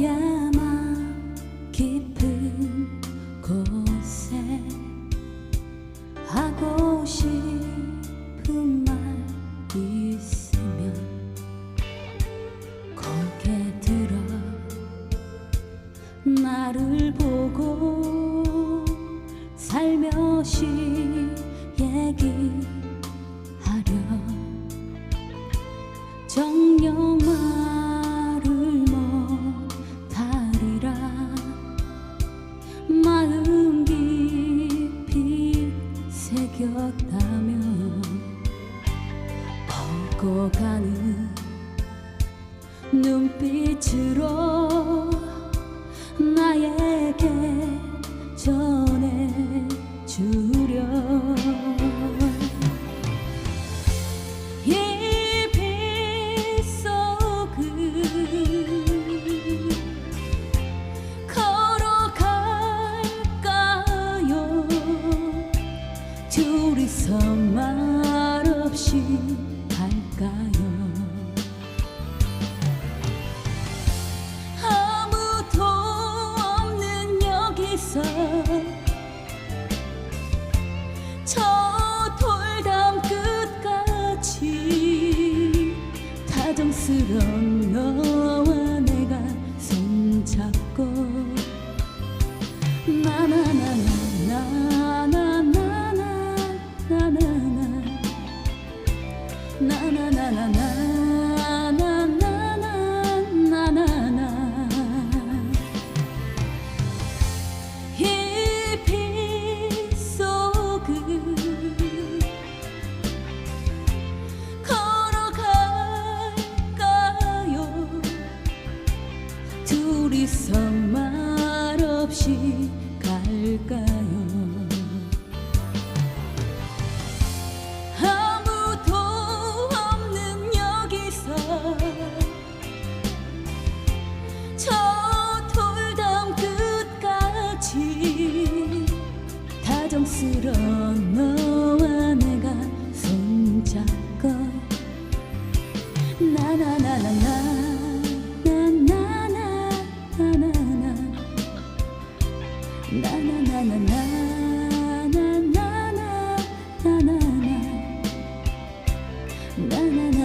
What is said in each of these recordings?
yeah. バナナ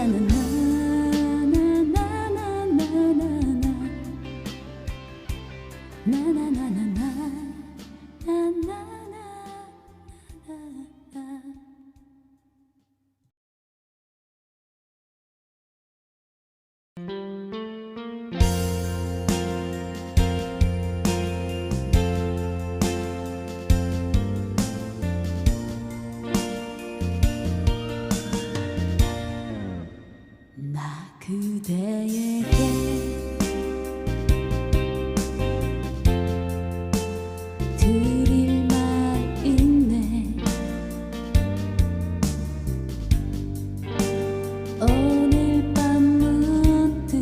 내일의 드릴 말 있네. 오늘 밤은 듯.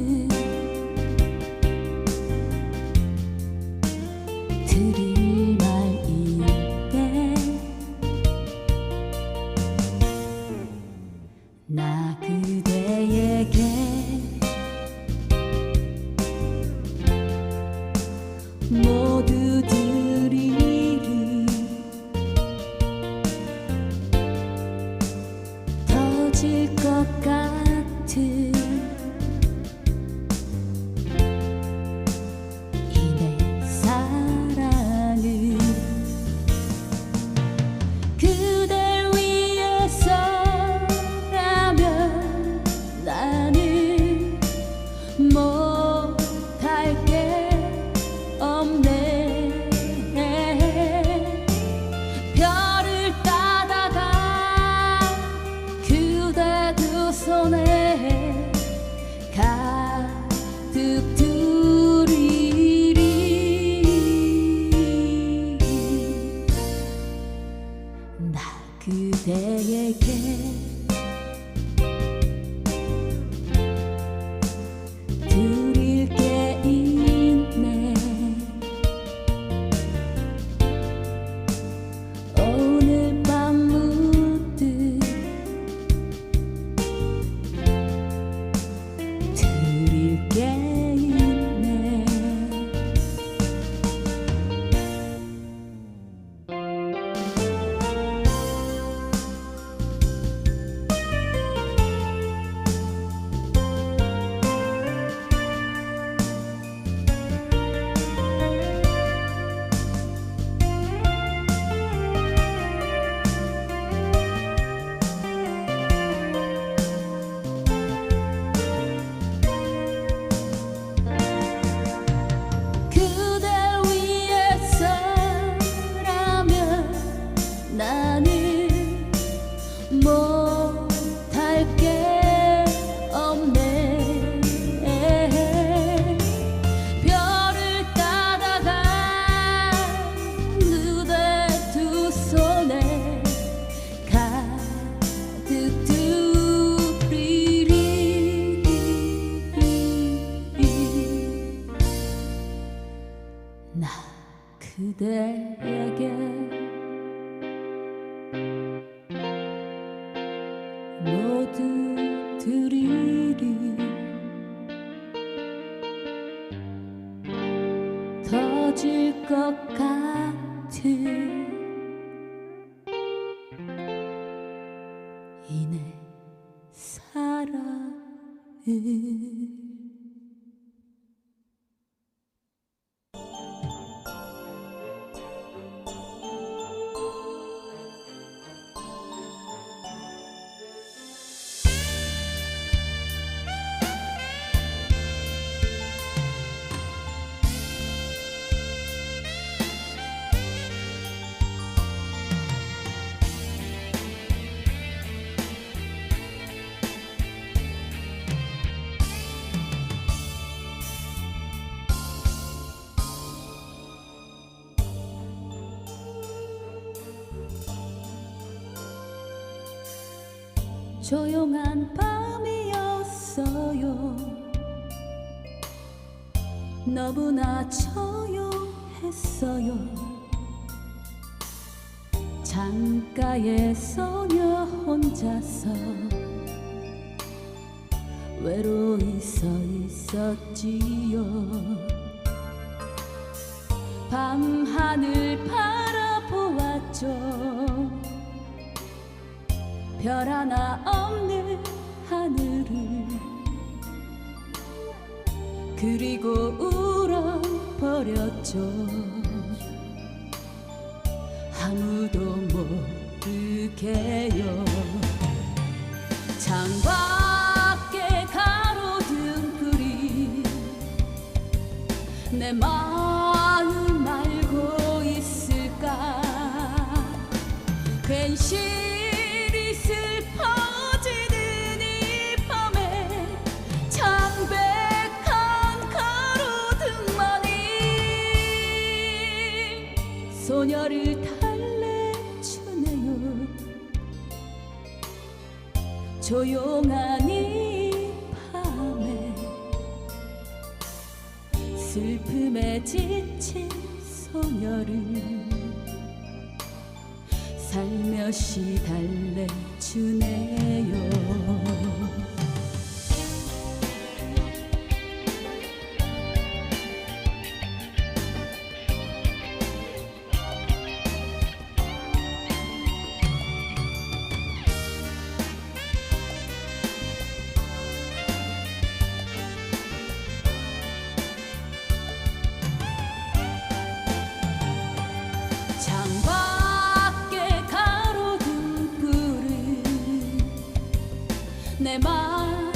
드리리. 터질 것 같은 조용한 밤이었어요. 너무나 조용했어요. 창가에 소녀 혼자서 외로이 서 있었지요. 밤하늘 바라보았죠 별 하나 없는 하늘을. 그리고 울어버렸죠. 아무도 모르게요. 창밖에 가로등 불이 내마 소녀를 달래주네요. 조용한 이 밤에 슬픔에 지친 소녀를 살며시 달래주네요 내 마음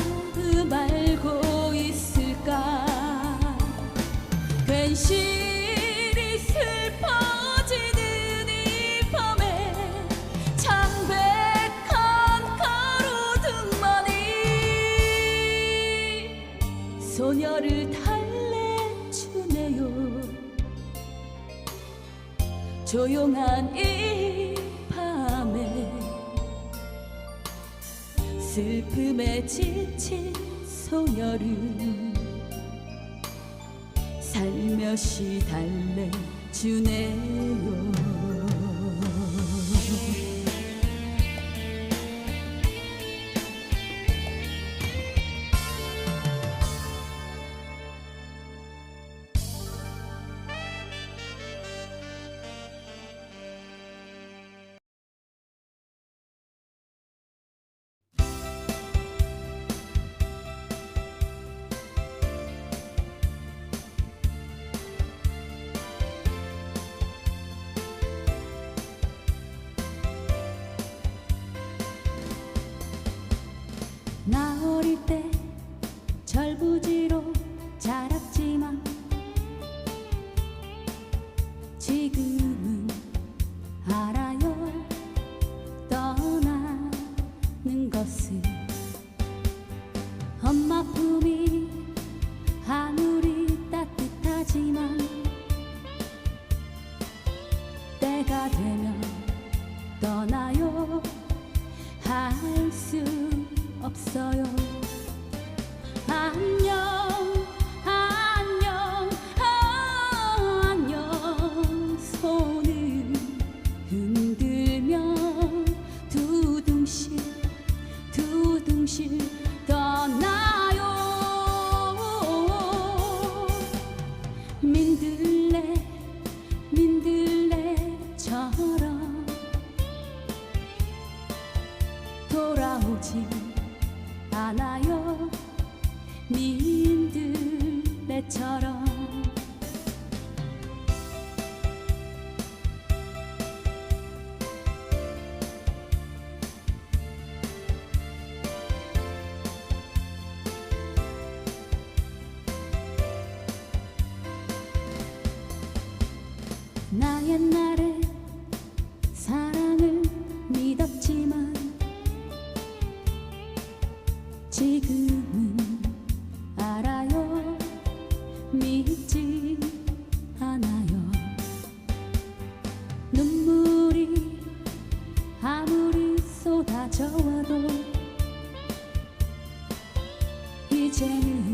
알고 있을까? 괜시리 슬퍼지는 이 밤에 창백한 가로등만이 소녀를 달래주네요. 조용한 이 슬픔에 지친 소녀를 살며시 달래주네요 어릴 때 철부지로 자랐지만 지금은 알아요. 떠나는 것을 엄마 품이 아무리 따뜻하지만 때가 되면 떠나요. 할 수 없어요. 아오지 않아요. 미인들의처럼. 나 옛날에 遇见你